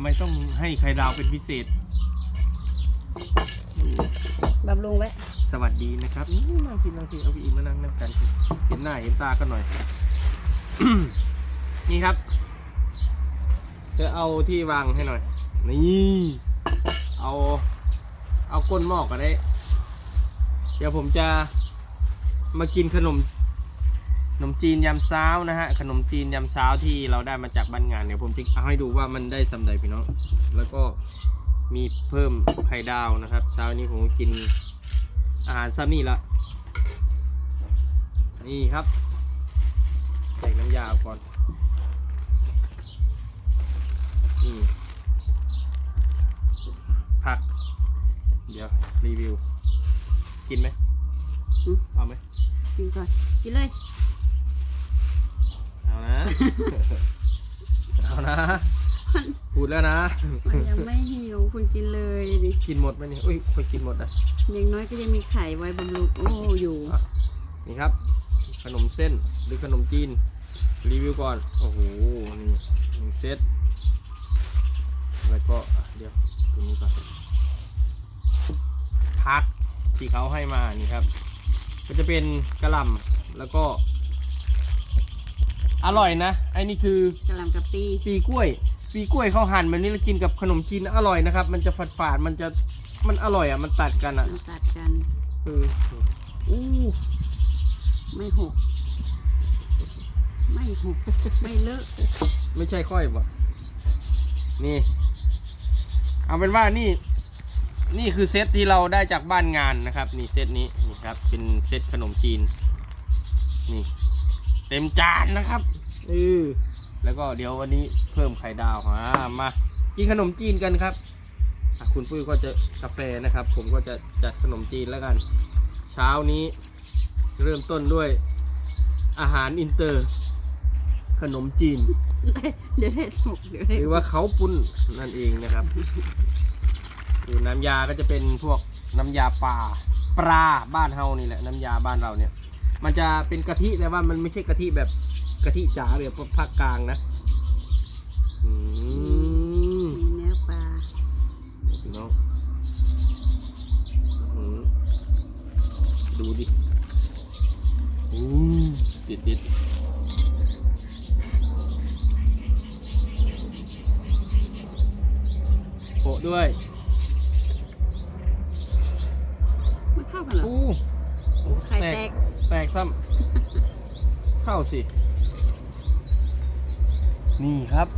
ำไมต้องให้ไข่ดาวเป็นพิเศษ บำรุงไว้สวัสดีนะครับนี่นั่งกินนั่งกินเอาพี่อีมานั่งนั่งกันเห็นหน้าเห็นตากันหน่อย นี่ครับจะเอาที่วางให้หน่อย นี่ เอา เอาก้นหม้อก็ได้ เดี๋ยวผมจะมากินขนมข นมจีนยำซ้าวนะฮะขนมจีนยำซ้าวที่เราได้มาจากบ้านงานเดี๋ยวผมจะเอาให้ดูว่ามันได้สำใดพี่น้องแล้วก็มีเพิ่มไข่ดาวนะครับ เช้านี้ผมก็กินอาหารซ้ำนี่ละนี่ครับใส่น้ำยาก่อนนี่ผัก เดี๋ยว รีวิว กินไหมอืมเอาไหมกินก่อน กินเลยเอา นะเอานะ พูดแล้วนะ มันยังไม่หิวคุณกินเลยดิกินหมดไหมเนี่ยอุ้ยคนกินหมดอะอย่างน้อยก็ยังมีไข่ไว้บำรุงโอ้อยู่อะนี่ครับ ขนมเส้นหรือขนมจีน รีวิวก่อน โอ้โห นี่หนึ่งเซตแล้วก็อะเดี๋ยวตรงนี้ก่อนพักที่เขาให้มานี่ครับ ก็จะเป็นกระหล่ำแล้วก็ อร่อยนะไอ้นี่คือกะหล่ำกับปีปีกล้วย ปีกล้วยเขาหั่นแบบนี้แล้วกินกับขนมจีนอร่อยนะครับ มันจะฝาดฝาดๆมันจะมันอร่อยอะมันตัดกันอะมันตัดกันเอออู้ไม่หก ไม่หก ไม่เลอะไม่ใช่ค่อยบ่นี่ เอาเป็นว่านี่ นี่คือเซตที่เราได้จากบ้านงานนะครับ นี่เซตนี้นี่ครับ เป็นเซตขนมจีนนี่ เต็มจานนะครับเออแล้วก็เดี๋ยววันนี้เพิ่มไข่ดาวอ่ามากินขนมจีนกันครับอะคุณปุ้ยก็จะกาแฟนะครับ ผมก็จะจัดขนมจีนแล้วกัน เช้านี้เริ่มต้นด้วยอาหารอินเตอร์ ขนมจีนเดี๋ยวได้หกเดี๋ยวได้หรือว่าเขาปุ้นนั่นเองนะครับดูน้ำยาก็จะเป็นพวกน้ำยาปลาปลาบ้านเฮานี่แหละน้ำยาบ้านเราเนี่ย มันจะเป็นกะทิแต่ว่ามันไม่ใช่กะทิแบบกะทิจ๋าแบบภาคกลางนะอืมมีเนื้อปลาพี่น้องอื้อหือดูดิอู้ติดติดโปะด้วย เข้าสิ นี่ครับ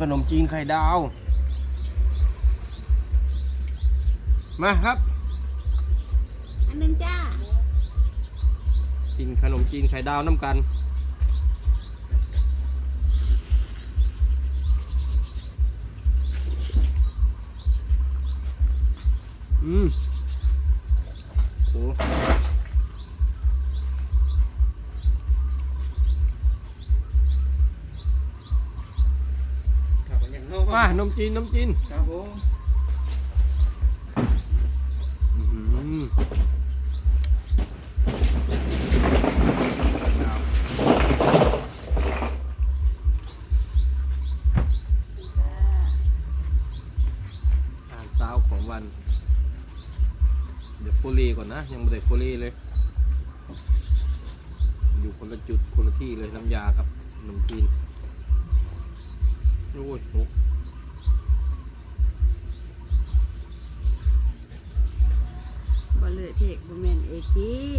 ขนมจีนไข่ดาว มาครับ อันหนึงจ้า กินขนมจีนไข่ดาวน้ำกัน มจีนนมจีนครับผมอื้อาหารเช้าของวัน เดี๋ยวโคลีก่อนนะ ยังไม่ได้โคลีเลย อยู่คนละจุดคนละที่เลยน้ำยากับขนมจีนโอ้ยโห เลือเทกบุแมนเอกี้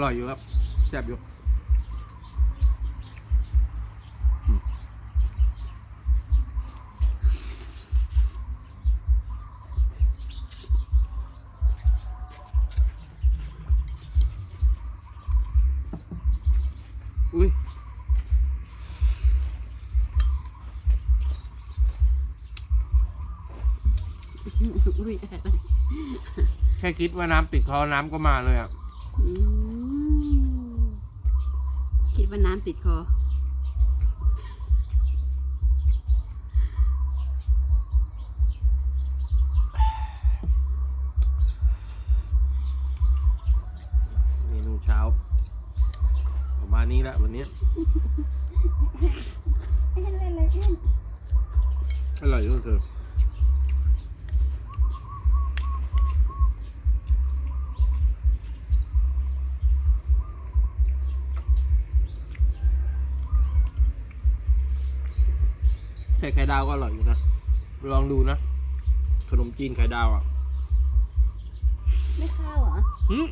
อร่อยอยู่ครับแซ่บอยู่อุ้ยอุ้ยแค่คิดว่าน้ำติดคอน้ำก็มาเลยอะ คิดว่าน้ำติดคอ เมนูเช้า ประมาณนี้ละวันนี้เอ็นอะไรเอ็นอร่อยทุกเธอ ไข่ดาวก็อร่อยอยู่นะ ลองดูนะ ขนมจีนไข่ดาวอะ ไม่ข้าวเหรออืม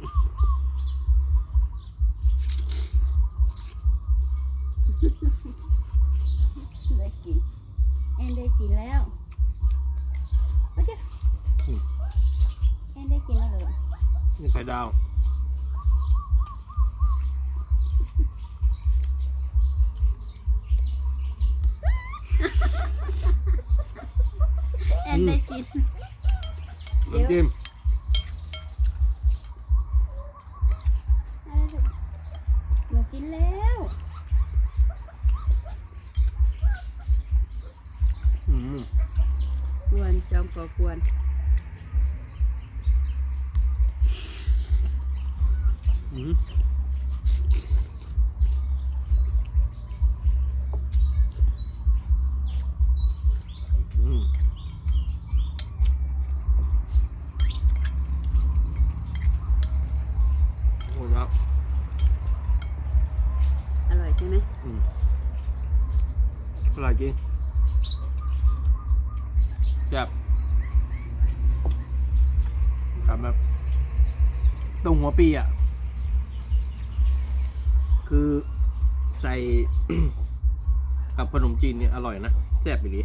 ได้กินเอ็นได้กินแล้วโอ้ยเจ้าเอ็นได้กินแล้วเหรอ นี่ไข่ดาว กินเดี๋ยวน้ำจิ้มอะไรลูกหนูกินแล้วอืมกวนจอมก่อกวน กินแซ่บครับแบบตรงหัวปีอะ คือใส่กับขนมจีนเนี่ยอร่อยนะแซ่บไปดี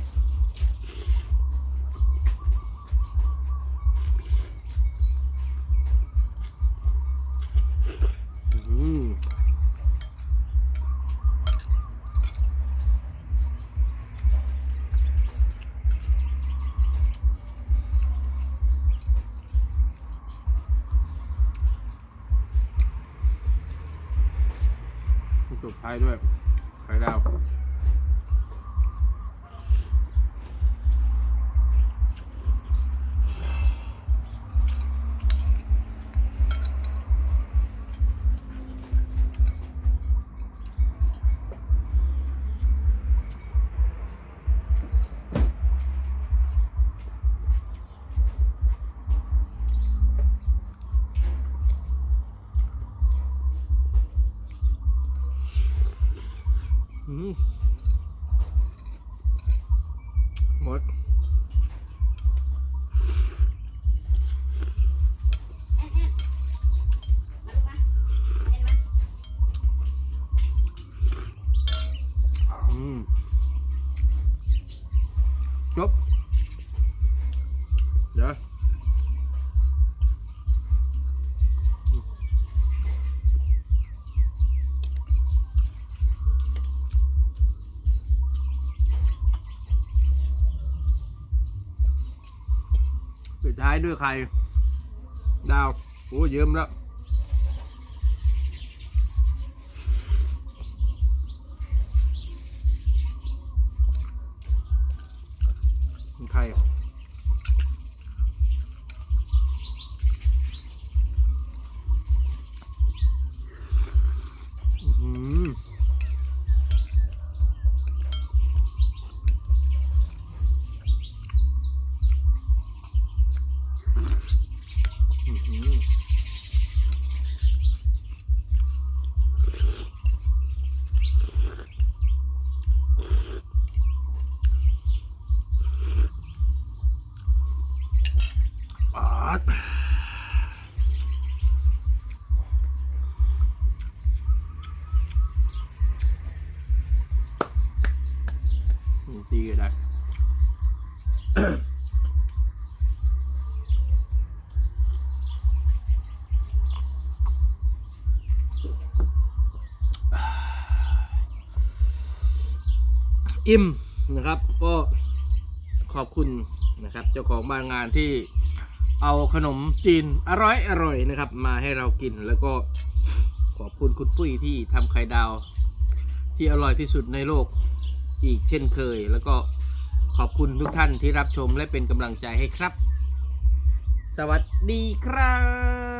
ท้ายด้วยไข่ดาว จบเดี๋ยวปิดท้ายด้วยใคร ดาว โอ้เยิ้มแล้ว อิ่มนะครับก็ขอบคุณนะครับเจ้าของบางงานที่เอาขนมจีนอร่อยอร่อยนะครับ มาให้เรากินแล้วก็ขอบคุณคุณปุ้ยที่ทำไข่ดาว ที่อร่อยที่สุดในโลกอีกเช่นเคย แล้วก็ ขอบคุณทุกท่านที่รับชมและเป็นกำลังใจให้ครับ สวัสดีครับ